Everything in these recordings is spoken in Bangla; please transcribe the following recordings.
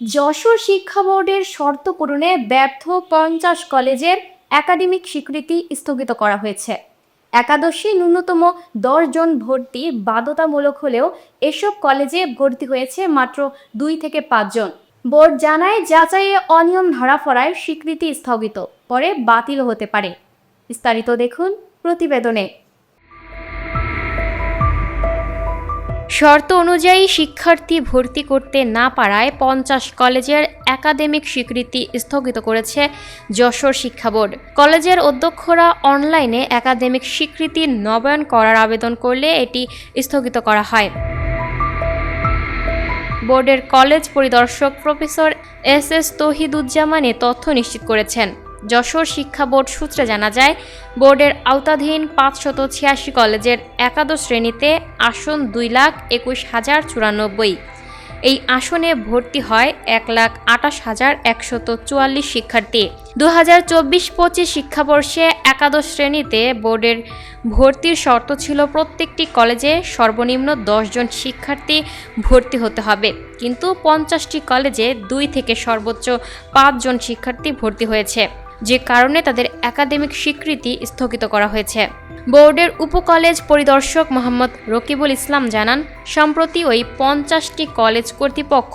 যশোর শিক্ষা বোর্ডের শর্ত পূরণে ব্যর্থ পঞ্চাশ কলেজের একাডেমিক স্বীকৃতি স্থগিত করা হয়েছে। একাদশী ন্যূনতম জন ভর্তি বাধ্যতামূলক হলেও এসব কলেজে ভর্তি হয়েছে মাত্র দুই থেকে পাঁচজন বোর্ড জানায়, যাচাইয়ে অনিয়ম ধরা পড়ায় স্বীকৃতি স্থগিত, পরে বাতিল হতে পারে। বিস্তারিত দেখুন প্রতিবেদনে। শর্ত অনুযায়ী শিক্ষার্থী ভর্তি করতে না পারায় পঞ্চাশ কলেজের একাডেমিক স্বীকৃতি স্থগিত করেছে যশোর শিক্ষা বোর্ড। কলেজের অধ্যক্ষরা অনলাইনে একাডেমিক স্বীকৃতি নবায়ন করার আবেদন করলে এটি স্থগিত করা হয়। বোর্ডের কলেজ পরিদর্শক প্রফেসর এস এস তহিদুজ্জামান এ তথ্য নিশ্চিত করেছেন। যশোর শিক্ষা বোর্ড সূত্রে জানা যায়, বোর্ডের আওতাধীন পাঁচশত ছিয়াশি কলেজের একাদশ শ্রেণীতে আসন দুই লাখ একুশ হাজার চুরানব্বই। এই আসনে ভর্তি হয় এক লাখ আটাশ হাজার একশত চুয়াল্লিশ শিক্ষার্থী। দু হাজার চব্বিশ পঁচিশ শিক্ষাবর্ষে একাদশ শ্রেণীতে বোর্ডের ভর্তির শর্ত ছিল প্রত্যেকটি কলেজে সর্বনিম্ন জন শিক্ষার্থী ভর্তি হতে হবে। কিন্তু পঞ্চাশটি কলেজে দুই থেকে সর্বোচ্চ পাঁচজন শিক্ষার্থী ভর্তি হয়েছে। যে কারণে তাদের একাডেমিক স্বীকৃতি স্থগিত করা হয়েছে। বোর্ডের উপকলেজ পরিদর্শক মোহাম্মদ রকিবুল ইসলাম জানান, সম্প্রতি ওই পঞ্চাশটি কলেজ কর্তৃপক্ষ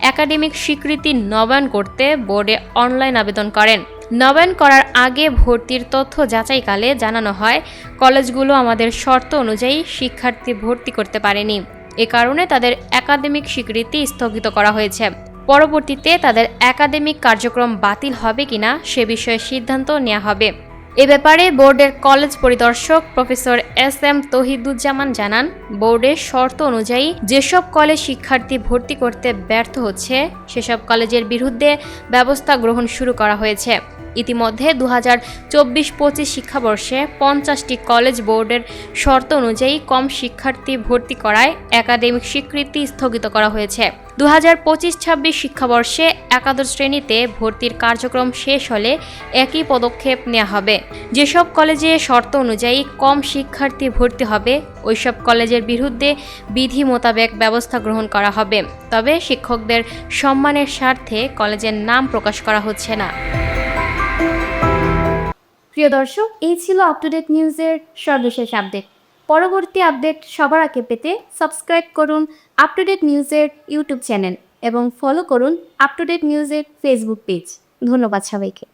একাডেমিক স্বীকৃতি নবায়ন করতে বোর্ডে অনলাইন আবেদন করেন। নবায়ন করার আগে ভর্তির তথ্য যাচাইকালে জানানো হয়, কলেজগুলো আমাদের শর্ত অনুযায়ী শিক্ষার্থী ভর্তি করতে পারেনি। এ কারণে তাদের একাডেমিক স্বীকৃতি স্থগিত করা হয়েছে। পরবর্তীতে তাদের একাডেমিক কার্যক্রম বাতিল হবে কিনা সে বিষয়ে সিদ্ধান্ত নেওয়া হবে। এ ব্যাপারে বোর্ডের কলেজ পরিদর্শক প্রফেসর এস এম তহিদুজ্জামান জানান বোর্ডের শর্ত অনুযায়ী যেসব কলেজ শিক্ষার্থী ভর্তি করতে ব্যর্থ হচ্ছে, সেসব কলেজের বিরুদ্ধে ব্যবস্থা গ্রহণ শুরু করা হয়েছে। ইতিমধ্যে দু হাজার চব্বিশ পঁচিশ শিক্ষাবর্ষে পঞ্চাশটি কলেজ বোর্ডের শর্ত অনুযায়ী কম শিক্ষার্থী ভর্তি করায় একাডেমিক স্বীকৃতি স্থগিত করা হয়েছে। দু হাজার পঁচিশ ছাব্বিশ শিক্ষাবর্ষে একাদশ শ্রেণীতে ভর্তির কার্যক্রম শেষ হলে একই পদক্ষেপ নেওয়া হবে। যেসব কলেজে শর্ত অনুযায়ী কম শিক্ষার্থী ভর্তি হবে, ওইসব কলেজের বিরুদ্ধে বিধি মোতাবেক ব্যবস্থা গ্রহণ করা হবে। তবে শিক্ষকদের সম্মানের স্বার্থে কলেজের নাম প্রকাশ করা হচ্ছে না। প্রিয় দর্শক, এই ছিল আপ টু ডেট নিউজের সর্বশেষ আপডেট পরবর্তী আপডেট সবার আগে পেতে সাবস্ক্রাইব করুন আপ টু ডেট নিউজের ইউটিউব চ্যানেল এবং ফলো করুন আপ টু ডেট নিউজের ফেসবুক পেজ ধন্যবাদ সবাইকে।